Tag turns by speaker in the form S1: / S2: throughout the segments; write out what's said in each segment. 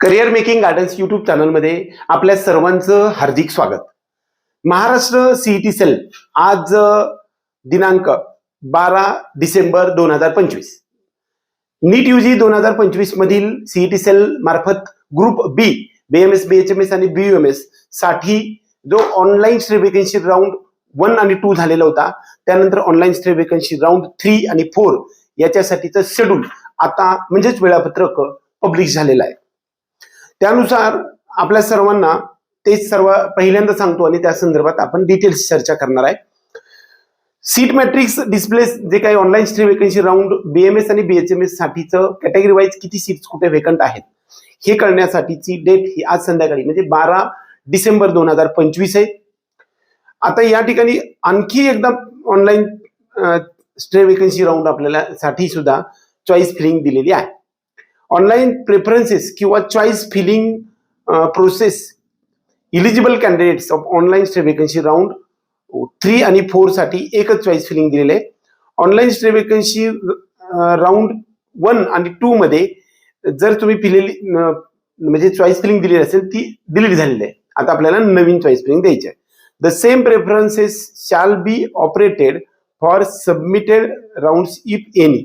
S1: Career making gardens YouTube चॅनलमध्ये आपल्या सर्वांचं हार्दिक स्वागत. महाराष्ट्र सीईटी सेल आज दिनांक बारा डिसेंबर दोन हजार पंचवीस. नीट युजी दोन हजार पंचवीस मधील सीईटी सेल मार्फत ग्रुप बी बीएमएस बीएचएमएस आणि बीयूएमएससाठी जो online stray vacancy round one आणि टू झालेला होता त्यानंतर online stray vacancy round three आणि फोर याच्यासाठीचं शेड्यूल आता म्हणजेच वेळापत्रक पब्लिश झालेलं आहे. त्यानुसार आपल्या सर्वांना तेच सर्व पहिल्यांदा सांगतो आणि त्या संदर्भात आपण डिटेल्स चर्चा करणार आहे. सीट मॅट्रिक्स डिस्प्लेस जे काही online stream vacancy round BMS आणि बीएचएमएस साठीचं कॅटेगरी वाईज किती सीट्स कुठे वेकंट आहेत? हे कळण्यासाठीची डेट ही आज संध्याकाळी म्हणजे बारा डिसेंबर दोन हजार पंचवीस आहे. आता या ठिकाणी आणखी एकदा ऑनलाईन स्ट्रे वेकन्सी राऊंड आपल्याला साठी सुद्धा चॉईस फिलिंग दिलेली आहे. ऑनलाईन प्रेफरन्सेस किंवा choice filling process eligible candidates of online stray vacancy round three आणि फोरसाठी एकच चॉईस फिलिंग दिलेलं आहे. Online stray vacancy round one आणि टूमध्ये जर तुम्ही फिलेली म्हणजे चॉईस फिलिंग दिलेली असेल ती डिलीट झालेली आहे. आता आपल्याला नवीन चॉईस फिलिंग द्यायची आहे. The same preferences shall be operated for submitted round if any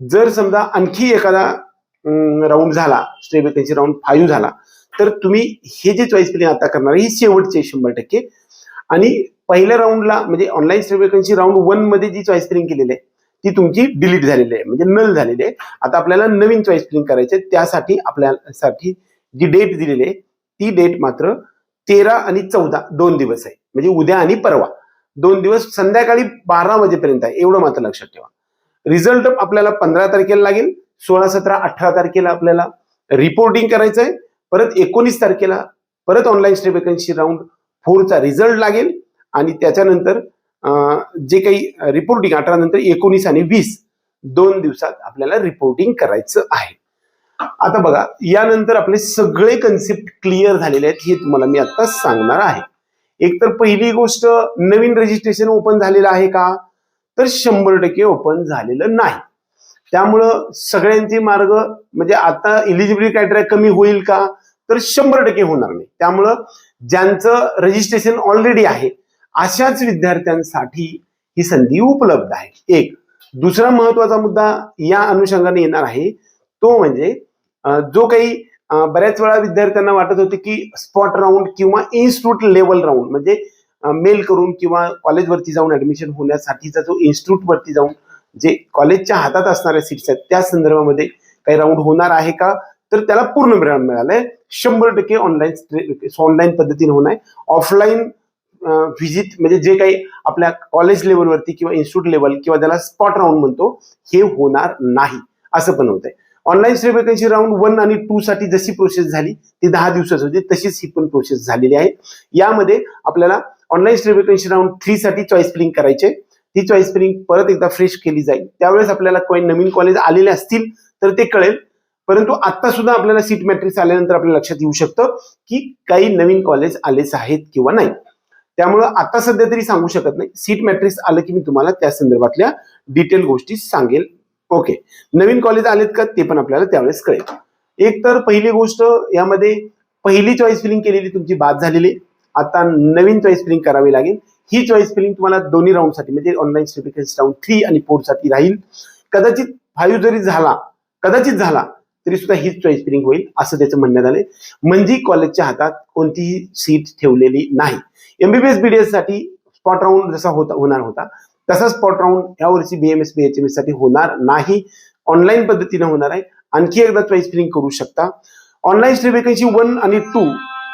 S1: जर समजा आणखी एखादा राऊंड झाला. स्टे वेकन्सी राऊंड फाईव्ह झाला. तर तुम्ही हे जे चॉईस फिलिंग आता करणार हे ही शेवटचे शंभर टक्के. आणि पहिल्या राऊंडला म्हणजे ऑनलाईन स्टे वेकन्सी राऊंड वनमध्ये जी चॉईस फिलिंग केलेली आहे ती तुमची डिलीट झालेली आहे. म्हणजे नल झालेली आहे. आता आपल्याला नवीन चॉईस फिलिंग करायची आहे त्यासाठी आपल्यासाठी जी डेट दिलेली आहे ती डेट मात्र तेरा आणि चौदा दोन दिवस आहे. म्हणजे उद्या आणि परवा. दोन दिवस संध्याकाळी बारा वाजेपर्यंत आहे. एवढं मात्र लक्षात ठेवा. रिझल्ट आपल्याला पंधरा तारखेला लागेल. सोळा सतरा अठरा तारखेला आपल्याला रिपोर्टिंग करायचं आहे परत एकोणीस तारखेला परत ऑनलाईन स्टे वेकन्सी राऊंड फोरचा रिझल्ट लागेल. आणि त्याच्यानंतर जे काही रिपोर्टिंग अठरा नंतर एकोणीस आणि वीस दोन दिवसात आपल्याला रिपोर्टिंग करायचं आहे. आता बघा यानंतर आपले सगळे कन्सेप्ट क्लिअर झालेले आहेत हे तुम्हाला मी आता सांगणार आहे. एक तर पहिली गोष्ट नवीन रजिस्ट्रेशन ओपन झालेलं आहे का? तर शंभर टक्के ओपन झालेलं नाही. त्यामुळं सगळ्यांचे मार्ग म्हणजे आता इलिजिबिलिटी क्रायटेरिया कमी होईल का? तर शंभर टक्के होणार नाही. त्यामुळं ज्यांचं रजिस्ट्रेशन ऑलरेडी आहे अशाच विद्यार्थ्यांसाठी ही संधी उपलब्ध आहे. एक दुसरा महत्त्वाचा मुद्दा या अनुषंगाने येणार आहे. तो म्हणजे जो काही बऱ्याच वेळा विद्यार्थ्यांना वाटत होते की स्पॉट राऊंड किंवा इन्स्टिट्यूट लेवल राऊंड म्हणजे मेल करून किंवा कॉलेजवरती जाऊन ऍडमिशन होण्यासाठीचा जो इन्स्टिट्यूट वरती जाऊन जे कॉलेजच्या हातात असणाऱ्या सीट्स आहेत त्या संदर्भामध्ये काही राऊंड होणार आहे का? तर त्याला पूर्ण मिळालं मिळालंय. शंभर टक्के ऑनलाईन ऑनलाईन पद्धतीने होणार आहे. ऑफलाईन व्हिजिट म्हणजे जे काही आपल्या कॉलेज लेवलवरती किंवा इन्स्टिट्यूट लेवल किंवा त्याला स्पॉट राऊंड म्हणतो हे होणार नाही. असं पण होतंय. Online stray vacancy round one आणि टू साठी जशी प्रोसेस झाली ती दहा दिवसाची होती तशीच ही पण प्रोसेस झालेली आहे. यामध्ये आपल्याला online stray vacancy round three साठी चॉईस फिलिंग करायचे. ती चॉईस फिलिंग परत एकदा फ्रेश केली जाईल. त्यावेळेस आपल्याला काही नवीन कॉलेज आलेले असतील तर ते कळेल. परंतु आता सुद्धा आपल्याला सीट मॅट्रिक्स आल्यानंतर आपल्या लक्षात येऊ शकतं की काही नवीन कॉलेज आलेच आहेत किंवा नाही. त्यामुळं आता सध्या तरी सांगू शकत नाही. सीट मॅट्रिक्स आलं की मी तुम्हाला त्या संदर्भातल्या डिटेल गोष्टी सांगेल. ओके नवीन कॉलेज आलेत का ते पण आपल्याला त्यावेळेस कळेल. एक तर पहिली गोष्ट यामध्ये पहिली चॉईस फिलिंग केलेली तुमची बाद झालेली. आता नवीन चॉईस फिलिंग करावी लागेल. ही चॉईस फिलिंग तुम्हाला दोन्ही राऊंडसाठी म्हणजे ऑनलाईन सर्टिफिकेट राऊंड थ्री आणि फोरसाठी राहील. कदाचित फाईव्ह जरी झाला कदाचित झाला तरी सुद्धा हीच चॉईस फिलिंग होईल असं त्याचं म्हणण्यात आलंय. म्हणजे कॉलेजच्या हातात कोणतीही सीट ठेवलेली नाही. एमबीबीएस बीडीएससाठी स्पॉट राऊंड जसा होता होणार होता तसा स्पॉट राऊंड यावर्षी बीएमएस बीएचएमएससाठी होणार नाही. ऑनलाईन पद्धतीने होणार आहे. आणखी एकदा चॉईस फिलिंग करू शकता. ऑनलाईन स्ट्री वेकन्सी वन आणि टू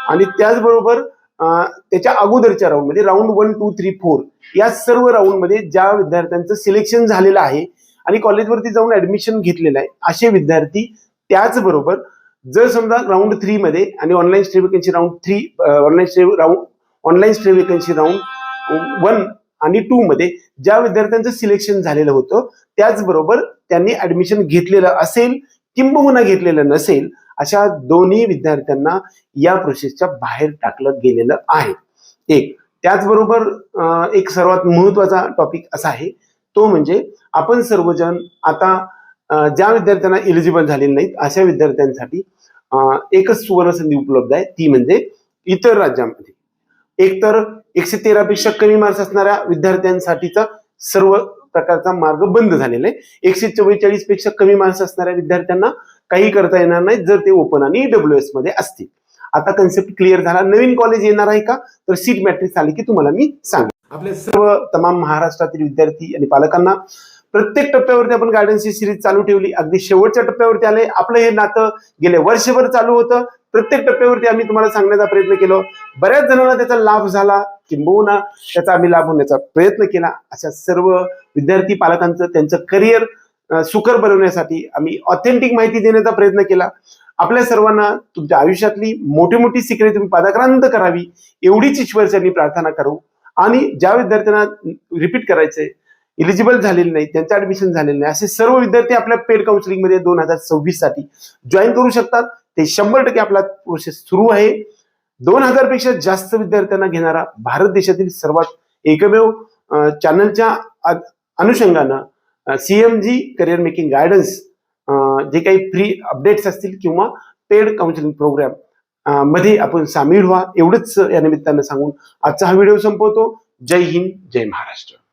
S1: आणि त्याचबरोबर त्याच्या अगोदरच्या राऊंडमध्ये round one two three four या सर्व राऊंडमध्ये ज्या विद्यार्थ्यांचं सिलेक्शन झालेलं आहे आणि कॉलेजवरती जाऊन ऍडमिशन घेतलेलं आहे असे विद्यार्थी त्याचबरोबर जर समजा राऊंड थ्री मध्ये आणि online stray vacancy round three online stray round online stray vacancy round one आणि टू मध्ये ज्या विद्यार्थ्यांचं सिलेक्शन झालेलं होतं त्याचबरोबर त्यांनी ऍडमिशन घेतलेलं असेल किंबहुना घेतलेलं नसेल अशा दोन्ही विद्यार्थ्यांना या प्रोसेसच्या बाहेर टाकलं गेलेलं आहे. एक त्याचबरोबर एक सर्वात महत्त्वाचा टॉपिक असा आहे तो म्हणजे आपण सर्वजण आता ज्या विद्यार्थ्यांना इलिजिबल झालेले नाहीत अशा विद्यार्थ्यांसाठी एकच सुवर्ण संधी उपलब्ध आहे ती म्हणजे इतर राज्यांमध्ये. एकतर एकशे तेरा पेक्षा कमी मार्क्स असणाऱ्या विद्यार्थ्यांसाठीचा सर्व प्रकारचा मार्ग बंद झालेला आहे. एकशे चव्वेचाळीसपेक्षा कमी मार्क्स असणाऱ्या विद्यार्थ्यांना काही करता येणार नाही जर ते ओपन आणि डब्ल्यू एसमध्ये असतील. आता कन्सेप्ट क्लिअर झाला. नवीन कॉलेज येणार आहे का? तर सीट मॅट्रिक्स आली की तुम्हाला मी सांगेन. आपले सर्व तमाम महाराष्ट्रातील विद्यार्थी आणि पालकांना प्रत्येक टप्प्यावरती आपण गायडन्सची सिरीज चालू ठेवली. अगदी शेवटच्या टप्प्यावरती आले. आपलं हे नातं गेले वर्षभर चालू होतं. प्रत्येक टप्प्यावरती आम्ही तुम्हाला सांगण्याचा प्रयत्न केलो. बऱ्याच जणांना त्याचा लाभ झाला. किंबहुना त्याचा आम्ही लाभ होण्याचा प्रयत्न केला. अशा सर्व विद्यार्थी पालकांचं त्यांचं करिअर सुकर बनवण्यासाठी आम्ही ऑथेंटिक माहिती देण्याचा प्रयत्न केला. आपल्या सर्वांना तुमच्या आयुष्यातली मोठी मोठी सिक्रेट तुम्ही पादाक्रांत करावी एवढीच ईश्वरच्यांनी प्रार्थना करू. आणि ज्या विद्यार्थ्यांना रिपीट करायचंय इलिजिबल झालेले नाही त्यांचं ऍडमिशन झालेलं नाही असे सर्व विद्यार्थी आपल्या पेड काउन्सिलिंगमध्ये दोन हजार सव्वीससाठी जॉईन करू शकतात. ते शंभर टक्के आपला प्रोसेस सुरू आहे. दोन हजारपेक्षा जास्त विद्यार्थ्यांना घेणारा भारत देशातील सर्वात एकमेव चॅनलच्या अनुषंगानं सीएमजी करिअर मेकिंग गायडन्स जे काही फ्री अपडेट्स असतील किंवा पेड काउन्सिलिंग प्रोग्राममध्ये आपण सामील व्हा. एवढंच या निमित्तानं सांगून आजचा हा व्हिडिओ संपवतो. जय हिंद जय महाराष्ट्र.